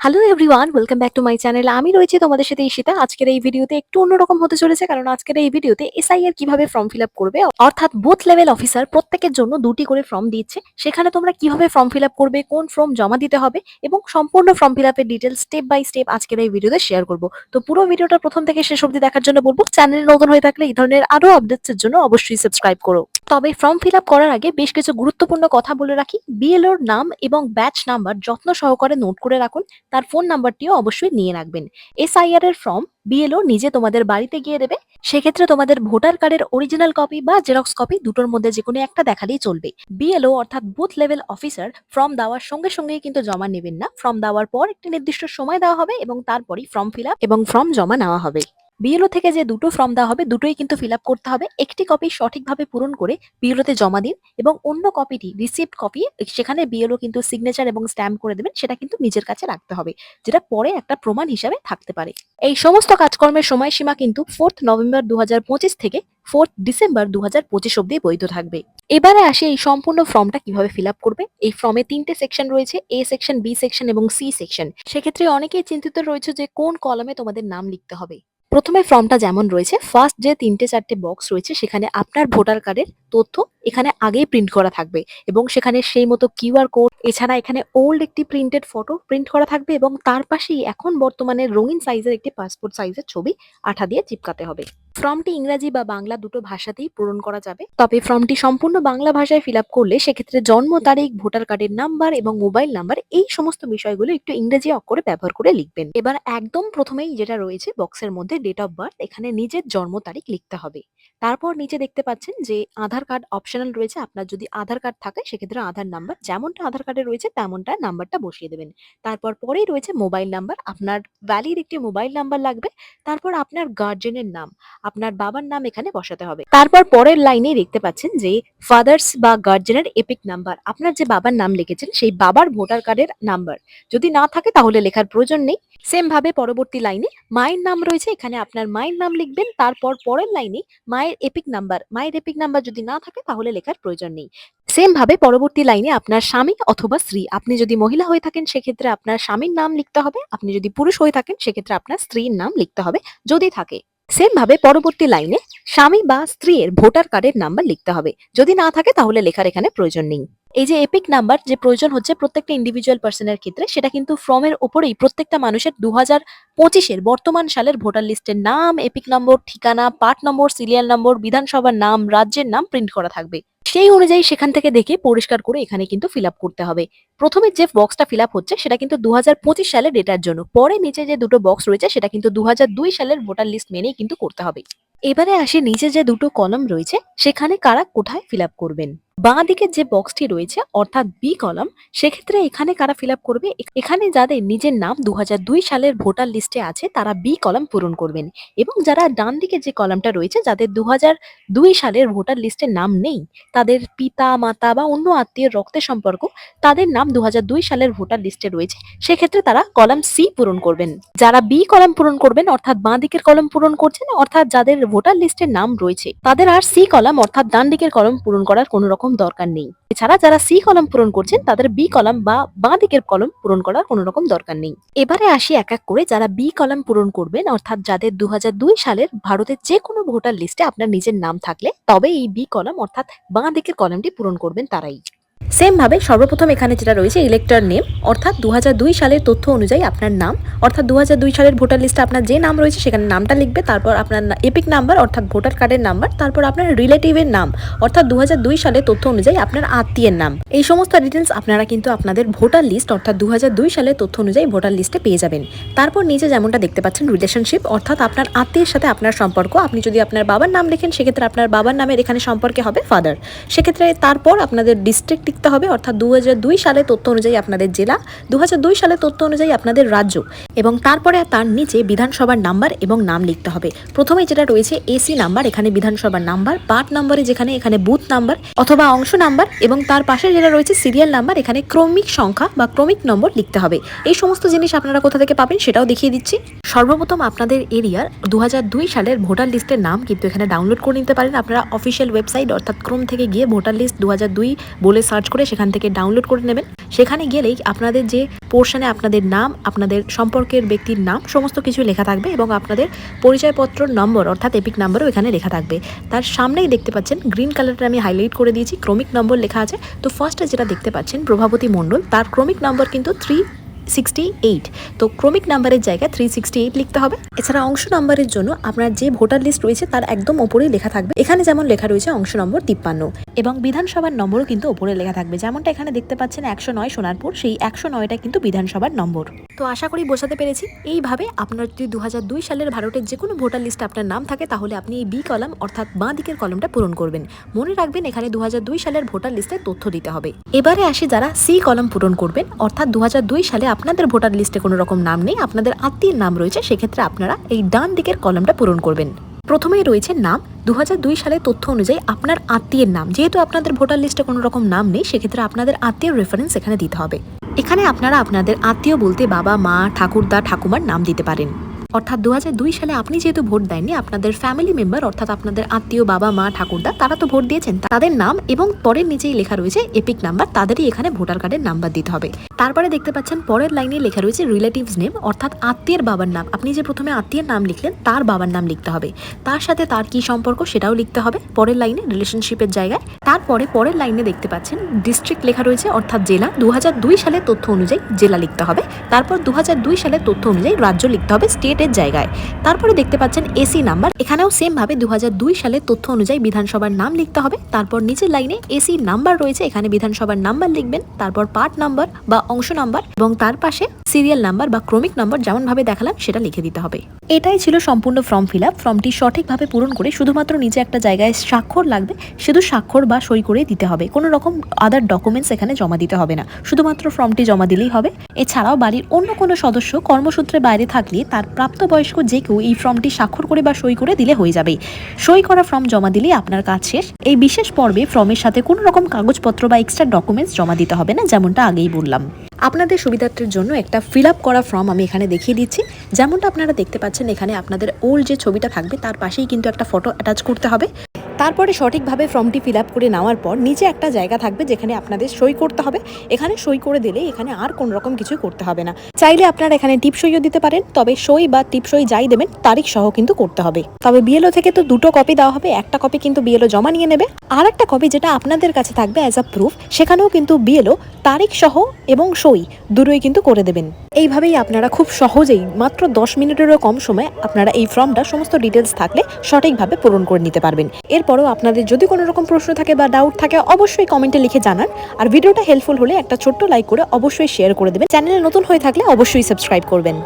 Hello everyone welcome back to my channel আমি রয়েছি তোমাদের সাথে ঈশিতা। আজকের এই ভিডিওতে একটু অন্যরকম হতে চলেছে কারণ আজকের এই ভিডিওতে এসআই এর কীভাবে ফর্ম ফিল আপ করবে, অর্থাৎ বুথ লেভেল অফিসার প্রত্যেকের জন্য দুটি করে ফর্ম দিচ্ছে। সেখানে তোমরা কীভাবে ফর্ম ফিল আপ করবে, কোন ফর্ম জমা দিতে হবে এবং সম্পূর্ণ ফর্ম ফিল আপের ডিটেলস স্টেপ বাই স্টেপ আজকের এই ভিডিওতে শেয়ার করব। তো পুরো ভিডিওটা প্রথম থেকে শেষ অবধি দেখার জন্য বলব চ্যানেল নতুন হয়ে থাকলে এই ধরনের আরও আপডেটস এর জন্য অবশ্যই সাবস্ক্রাইব করো। তবে ফর্ম ফিল আপ করার আগে বেশ কিছু গুরুত্বপূর্ণ কথা বলে রাখি। বিএলওর নাম এবং ব্যাচ নাম্বার যত্ন সহকারে নোট করে রাখুন। তার ফোন নাম্বারটিও অবশ্যই নিয়ে রাখবেন। এসআইআর এর ফর্ম বিএলও নিজে তোমাদের বাড়িতে গিয়ে দেবে। সেক্ষেত্রে তোমাদের ভোটার কার্ডের অরিজিনাল কপি বা জেরক্স কপি দুটোর মধ্যে যে কোনো একটা দেখালেই চলবে। বিএলও অর্থাৎ বুথ লেভেল অফিসার ফর্ম দেওয়ার সঙ্গে সঙ্গেই কিন্তু জমা নেবেন না। ফর্ম দেওয়ার পর একটি নির্দিষ্ট সময় দেওয়া হবে এবং তারপরই ফর্ম ফিল এবং ফর্ম জমা নেওয়া হবে। বিএলও থেকে যে দুটো ফর্ম দেওয়া হবে, দুটোই কিন্তু ফিল করতে হবে। একটি কপি সঠিকভাবে পূরণ করে বিএলওতে জমা দিন এবং অন্য কপিটি রিসিপ্ট কপি সেখানে বিএলও কিন্তু সিগনেচার এবং স্ট্যাম্প করে দেবেন, সেটা কিন্তু নিজের কাছে রাখতে হবে, যেটা পরে একটা প্রমাণ হিসাবে থাকতে পারে। এই সমস্ত কাজকর্মের সময়সীমা কিন্তু ফোর্থ নভেম্বর দুহাজার পঁচিশ থেকে ফোর্থ ডিসেম্বর দু হাজার পঁচিশ অব্দি বৈধ থাকবে। এবারে আসে এই সম্পূর্ণ ফর্মটা কীভাবে ফিল করবে। এই ফর্মে তিনটে সেকশন রয়েছে এ সেকশন বি সেকশন এবং সি সেকশন সেক্ষেত্রে অনেকেই চিন্তিত রয়েছে যে কোন কলমে তোমাদের নাম লিখতে হবে। প্রথমে ফর্মটা যেমন রয়েছে ফার্স্ট যে তিনটে চারটে বক্স রয়েছে, সেখানে আপনার ভোটার কার্ডের তথ্য এখানে আগেই প্রিন্ট করা থাকবে এবং সেখানে সেই মতো কিউআর কোড এছাড়া এখানে ওল্ড একটি প্রিন্টেড ফটো প্রিন্ট করা থাকবে এবং তার পাশেই এখন বর্তমানে রঙিন সাইজের একটি পাসপোর্ট সাইজের ছবি আঠা দিয়ে চিপকাতে হবে। ফর্মটি ইংরাজি বা বাংলা দুটো ভাষাতেই পূরণ করা যাবে। তবে ফর্মটি সম্পূর্ণ বাংলা ভাষায় ফিল আপ করলে সেক্ষেত্রে জন্ম তারিখ, ভোটার কার্ডের নাম্বার এবং মোবাইল নাম্বার এই সমস্ত বিষয়গুলো একটু ইংরেজি অক্ষরে ব্যবহার করে লিখবেন। এবার একদম প্রথমেই যেটা রয়েছে বক্সের মধ্যে ডেট অফ বার্থ এখানে নিজের জন্ম তারিখ লিখতে হবে। তারপর নিচে দেখতে পাচ্ছেন যে আধার কার্ড অপশনাল রয়েছে, আপনার যদি আধার কার্ড থাকে, সেক্ষেত্রে আধার নাম্বার যেমনটা আধার কার্ডে রয়েছে, তেমনটা নাম্বারটা বসিয়ে দেবেন। তারপর পরেই রয়েছে মোবাইল নাম্বার আপনার ভ্যালিড একটি মোবাইল নাম্বার লাগবে, তারপর আপনার গার্জেনের নাম, আপনার বাবার নাম এখানে বসাতে হবে। তারপর পরের লাইনে দেখতে পাচ্ছেন যে ফাদার্স বা গার্জেনের এপিক নাম্বার আপনার যে বাবার নাম লিখেছেন, সেই বাবার ভোটার কার্ডের নাম্বার যদি না থাকে তাহলে লেখার প্রয়োজন নেই। সেম ভাবে পরবর্তী লাইনে মায়ের নাম রয়েছে, এখানে আপনার মায়ের নাম লিখবেন, তারপর পরের লাইনে মায়ের এপিক নাম্বার মায়ের এপিক নাম্বার যদি না থাকে তাহলে লেখার প্রয়োজন নেই। সেম ভাবে পরবর্তী লাইনে আপনার স্বামী অথবা স্ত্রী, আপনি যদি মহিলা হয়ে থাকেন সেক্ষেত্রে আপনার স্বামীর নাম লিখতে হবে, আপনি যদি পুরুষ হয়ে থাকেন সেক্ষেত্রে আপনার স্ত্রীর নাম লিখতে হবে, যদি থাকে। সেম ভাবে পরবর্তী লাইনে স্বামী বা স্ত্রীর ভোটার কার্ডের নাম্বার লিখতে হবে, যদি না থাকে তাহলে লেখার এখানে প্রয়োজন নেই। এই যে এপিক নাম্বার যে প্রয়োজন হচ্ছে প্রত্যেকটা ইন্ডিভিজুয়াল পার্সনের ক্ষেত্রে, সেটা কিন্তু ফর্মের ওপরেই প্রত্যেকটা মানুষের দু হাজার পঁচিশের বর্তমান সালের ভোটার লিস্টের নাম এপিক নম্বর ঠিকানা পার্ট নম্বর সিরিয়াল নম্বর বিধানসভার নাম, রাজ্যের নাম প্রিন্ট করা থাকবে। সেই অনুযায়ী সেখান থেকে দেখে পরিষ্কার করে এখানে কিন্তু ফিল করতে হবে। প্রথমে যে বক্সটা ফিল হচ্ছে, সেটা কিন্তু দুহাজার পঁচিশ সালের ডেটার জন্য। পরে নিচে যে দুটো বক্স রয়েছে, সেটা কিন্তু দু হাজার দুই সালের ভোটার লিস্ট মেনেই কিন্তু করতে হবে। এবারে আসে নিচে যে দুটো কলম রয়েছে, সেখানে কারা কোথায় ফিল করবেন? বাঁ দিকের যে বক্সটি রয়েছে, অর্থাৎ বি কলম সেক্ষেত্রে এখানে কারা ফিল করবে? এখানে যাদের নিজের নাম দুহাজার দুই সালের ভোটার লিস্টে আছে, তারা বি কলম পূরণ করবেন। এবং যারা ডান দিকে যে কলমটা রয়েছে, যাদের দুহাজার দুই সালের ভোটার লিস্টে নাম নেই, তাদের পিতা, মাতা বা অন্য আত্মীয়ের রক্তের সম্পর্ক, তাদের নাম দু হাজার দুই সালের ভোটার লিস্টে রয়েছে, সেক্ষেত্রে তারা কলাম সি পূরণ করবেন। যারা বি কলাম পূরণ করবেন, অর্থাৎ বাঁ দিকের কলম পূরণ করছেন, অর্থাৎ যাদের ভোটার লিস্টের নাম রয়েছে, তাদের আর সি কলাম অর্থাৎ ডান দিকের কলম পূরণ করার কোনো রকম দরকার নেই। এছাড়া যারা সি কলম পূরণ করছেন, তাদের বি কলম বা বাঁ দিকের কলম পূরণ করার কোনো রকম দরকার নেই। এবারে আসি এক এক করে যারা বি কলম পূরণ করবেন, অর্থাৎ যাদের দু হাজার দুই সালের ভারতের যে কোনো ভোটার লিস্টে আপনার নিজের নাম থাকলে, তবে এই বি কলম, অর্থাৎ বাঁ দিকের কলামটি পূরণ করবেন তারাই। সেম ভাবে সর্বপ্রথম এখানে যেটা রয়েছে ইলেক্টর নেম অর্থাৎ দু হাজার দুই সালের তথ্য অনুযায়ী আপনার নাম, অর্থাৎ দু হাজার দুই সালের ভোটার লিস্টে আপনার যে নাম রয়েছে সেখানে নামটা লিখবে, তারপর আপনার এপিক নাম্বার অর্থাৎ ভোটার কার্ডের নাম্বার তারপর আপনার রিলেটিভের নাম, অর্থাৎ দু হাজার দুই সালের তথ্য অনুযায়ী আপনার আত্মীয়ের নাম। এই সমস্ত ডিটেলস আপনারা কিন্তু আপনাদের ভোটার লিস্ট অর্থাৎ দু হাজার দুই সালের তথ্য অনুযায়ী ভোটার লিস্টে পেয়ে যাবেন। তারপর নিচে যেমনটা দেখতে পাচ্ছেন রিলেশনশিপ অর্থাৎ আপনার আত্মীয়ের সাথে আপনার সম্পর্ক, আপনি যদি আপনার বাবার নাম লেখেন, সেক্ষেত্রে আপনার বাবার নামের এখানে সম্পর্কে হবে ফাদার সেক্ষেত্রে তারপর আপনাদের ডিস্ট্রিক্ট লিখতে হবে, অর্থাৎ দু সালে তথ্য অনুযায়ী আপনাদের জেলা দু সালে তথ্য অনুযায়ী আপনাদের রাজ্য, এবং তারপরে তার নিচে বিধানসভার নাম্বার এবং নাম লিখতে হবে। প্রথমে যেটা রয়েছে, এসি নাম্বার, এখানে বিধানসভার নাম্বার পার্ট নাম্বারে যেখানে, এখানে বুথ নাম্বার, অথবা অংশ নাম্বার, এবং তার পাশে যেটা রয়েছে, সিরিয়াল নাম্বার, এখানে ক্রমিক সংখ্যা বা ক্রমিক নম্বর লিখতে হবে। এই সমস্ত জিনিস আপনারা কোথা থেকে পাবেন সেটাও দেখিয়ে দিচ্ছি। সর্বপ্রথম আপনাদের এরিয়ার দু হাজার দুই সালের ভোটার লিস্টের নাম কিন্তু এখানে ডাউনলোড করে নিতে পারেন। আপনারা অফিসিয়াল ওয়েবসাইট অর্থাৎ ক্রোম থেকে গিয়ে ভোটার লিস্ট দু হাজার দুই বলে সার্চ সার্চ করে সেখান থেকে ডাউনলোড করে নেবেন। সেখানে গেলেই আপনাদের যে পোর্শনে আপনাদের নাম, আপনাদের সম্পর্কের ব্যক্তির নাম, সমস্ত কিছু লেখা থাকবে এবং আপনাদের পরিচয়পত্র নম্বর অর্থাৎ এপিক নাম্বারও এখানে লেখা থাকবে। তার সামনেই দেখতে পাচ্ছেন গ্রিন কালারটা আমি হাইলাইট করে দিয়েছি ক্রমিক নম্বর লেখা আছে। তো ফার্স্টে যেটা দেখতে পাচ্ছেন, প্রভাবতী মণ্ডল, তার ক্রমিক নম্বর কিন্তু থ্রি সিক্সটি এইট তো ক্রমিক নাম্বারের জায়গায় থ্রি সিক্সটি এইট লিখতে হবে। এছাড়া অংশ নাম্বারের জন্য আপনার যে ভোটার লিস্ট রয়েছে তার একদম ওপরেই লেখা থাকবে। এখানে যেমন লেখা রয়েছে অংশ নম্বর তিপ্পান্ন। এবং বিধানসভার নম্বরও কিন্তু ওপরে লেখা থাকবে। যেমনটা এখানে দেখতে পাচ্ছেন একশো নয় সোনারপুর, সেই একশো নয়টা কিন্তু বিধানসভার নম্বর। তো আশা করি বোঝাতে পেরেছি। এইভাবে আপনার যদি দু সালের ভারতের যে কোনো ভোটার লিস্টে আপনার নাম থাকে, তাহলে আপনি এই বি কলাম অর্থাৎ বাঁ দিকের কলমটা পূরণ করবেন। মনে রাখবেন এখানে দু সালের ভোটার লিস্টে তথ্য দিতে হবে। এবারে আসি যারা সি কলাম পূরণ করবেন, অর্থাৎ দু সালে আপনাদের ভোটার লিস্টে কোনো রকম নাম নেই, আপনাদের আত্মীয়ের নাম রয়েছে, সেক্ষেত্রে আপনারা এই ডান দিকের কলমটা পূরণ করবেন। প্রথমেই রয়েছে নাম দু সালের তথ্য অনুযায়ী আপনার আত্মীয়ের নাম। যেহেতু আপনাদের ভোটার লিস্টে কোনো রকম নাম নেই, সেক্ষেত্রে আপনাদের আত্মীয় রেফারেন্স এখানে দিতে হবে। এখানে আপনারা আপনাদের আত্মীয় বলতে বাবা, মা, ঠাকুরদা, ঠাকুমার নাম দিতে পারেন। অর্থাৎ দু সালে আপনি যেহেতু ভোট দেননি, আপনাদের ফ্যামিলি মেম্বার অর্থাৎ আপনাদের আত্মীয় বাবা, মা, ঠাকুরদা, তারা তো ভোট দিয়েছেন। তাদের নাম এবং পরের নিচেই লেখা রয়েছে এপিক নাম্বার তাদেরই এখানে ভোটার কার্ডের নাম্বার দিতে হবে। তারপরে দেখতে পাচ্ছেন পরের লাইনে লেখা রয়েছে রিলেটিভস নেম অর্থাৎ আত্মীয়ের বাবার নাম। আপনি যে প্রথমে আত্মীয়ের নাম লিখলেন, তার বাবার নাম লিখতে হবে। তার সাথে তার কি সম্পর্ক সেটাও লিখতে হবে পরের লাইনে রিলেশনশিপের জায়গায়। তারপরে পরের লাইনে দেখতে পাচ্ছেন ডিস্ট্রিক্ট লেখা রয়েছে, অর্থাৎ জেলা। দু হাজার দুই সালের তথ্য অনুযায়ী জেলা লিখতে হবে। তারপর দু হাজার দুই সালের তথ্য অনুযায়ী রাজ্য লিখতে হবে স্টেটের জায়গায়। তারপরে দেখতে পাচ্ছেন এসি নাম্বার। এখানেও সেম ভাবে দু সালের তথ্য অনুযায়ী বিধানসভার নাম লিখতে হবে। তারপর নিচের লাইনে এসি নাম্বার রয়েছে। এখানে বিধানসভার নাম্বার লিখবেন। তারপর পার্ট নাম্বার বা অংশ নাম্বার এবং তার পাশে সিরিয়াল নাম্বার বা ক্রমিক নাম্বার যেমন ভাবে দেখালাম, সেটা লিখে দিতে হবে। এটাই ছিল সম্পূর্ণ ফর্ম ফিল আপ ফর্মটি সঠিকভাবে পূরণ করে শুধুমাত্র নিচে একটা জায়গায় স্বাক্ষর লাগবে। শুধু স্বাক্ষর বা সই করে দিতে হবে। কোনো রকম আদার ডকুমেন্টস এখানে জমা দিতে হবে না। শুধুমাত্র ফর্মটি জমা দিলেই হবে। এছাড়াও বাড়ির অন্য কোনো সদস্য কর্মসূত্রে বাইরে থাকলে তার প্রাপ্তবয়স্ক যে কেউ এই ফর্মটি স্বাক্ষর করে বা সই করে দিলে হয়ে যাবে। সই করা ফর্ম জমা দিলেই আপনার কাজ শেষ। এই বিশেষ পর্বে ফর্মের সাথে কোনো রকম কাগজপত্র বা এক্সট্রা ডকুমেন্টস জমা দিতে হবে না, যেমনটা আগেই বললাম। আপনাদের সুবিধার্থের জন্য একটা ফিল আপ করা ফর্ম আমি এখানে দেখিয়ে দিচ্ছি। যেমনটা আপনারা দেখতে পাচ্ছেন, এখানে আপনাদের ওল্ড যে ছবিটা থাকবে, তার পাশেই কিন্তু একটা ফটো অ্যাটাচ করতে হবে। তারপরে সঠিকভাবে ফর্মটি ফিল আপ করে নেওয়ার পর নিচে একটা জায়গা থাকবে যেখানে আপনাদের সই করতে হবে। এখানে সই করে দিলে এখানে আর কোনো রকম কিছু করতে হবে না। চাইলে আপনারা এখানে টিপ সইও দিতে পারেন, তবে সই বা টিপ সই যাই দেবেন তারিখ সহ কিন্তু করতে হবে। তবে বিএলও থেকে তো দুটো কপি দেওয়া হবে, একটা কপি কিন্তু বিএলও জমা নিয়ে নেবে। আর একটা কপি যেটা আপনাদের কাছে থাকবে অ্যাজ আ প্রুফ সেখানেও কিন্তু বিএলও তারিখ সহ এবং সই দুটোই কিন্তু করে দেবেন। এইভাবেই আপনারা খুব সহজেই মাত্র দশ মিনিটেরও কম সময় আপনারা এই ফর্মটা সমস্ত ডিটেলস থাকলে সঠিকভাবে পূরণ করে নিতে পারবেন। এরপরও আপনাদের যদি কোনো রকম প্রশ্ন থাকে বা ডাউট থাকে, অবশ্যই কমেন্টে লিখে জানান। আর ভিডিওটা হেল্পফুল হলে একটা ছোট্ট লাইক করে অবশ্যই শেয়ার করে দেবেন। চ্যানেলে নতুন হয়ে থাকলে অবশ্যই সাবস্ক্রাইব করবেন।